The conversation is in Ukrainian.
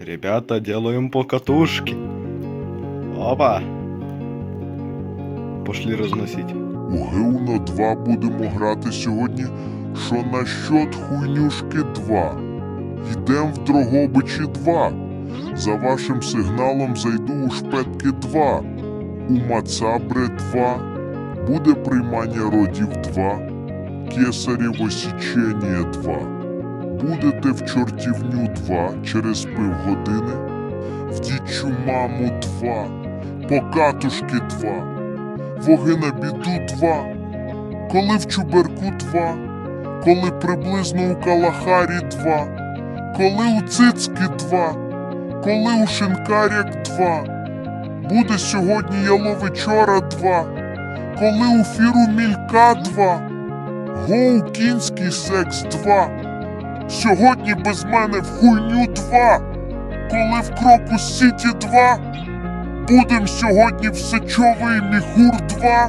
Ребята, делаем покатушки. Опа. Пошли розносить. У Геуно 2 будемо грати сьогодні. Що на щот хуйнюшки 2. Йдем в Дрогобичі 2. За вашим сигналом зайду у шпетки 2. У Мацабре 2. Буде приймання родів 2. Кесарєво січення 2. Будете в чортівню 2 через півгодини. В дічу маму 2. Покатушки 2. Воги на біду 2, коли в Чуберку 2, коли приблизно у Калахарі 2, коли у Цицьки 2, коли у Шинкаряк 2, буде сьогодні Яловичора 2, коли у Фіру Мілька 2, Гоу Кінський секс 2, сьогодні без мене в хуйню 2, коли в кроку Сіті 2, Будем сьогодні в Сечовий Міхур 2,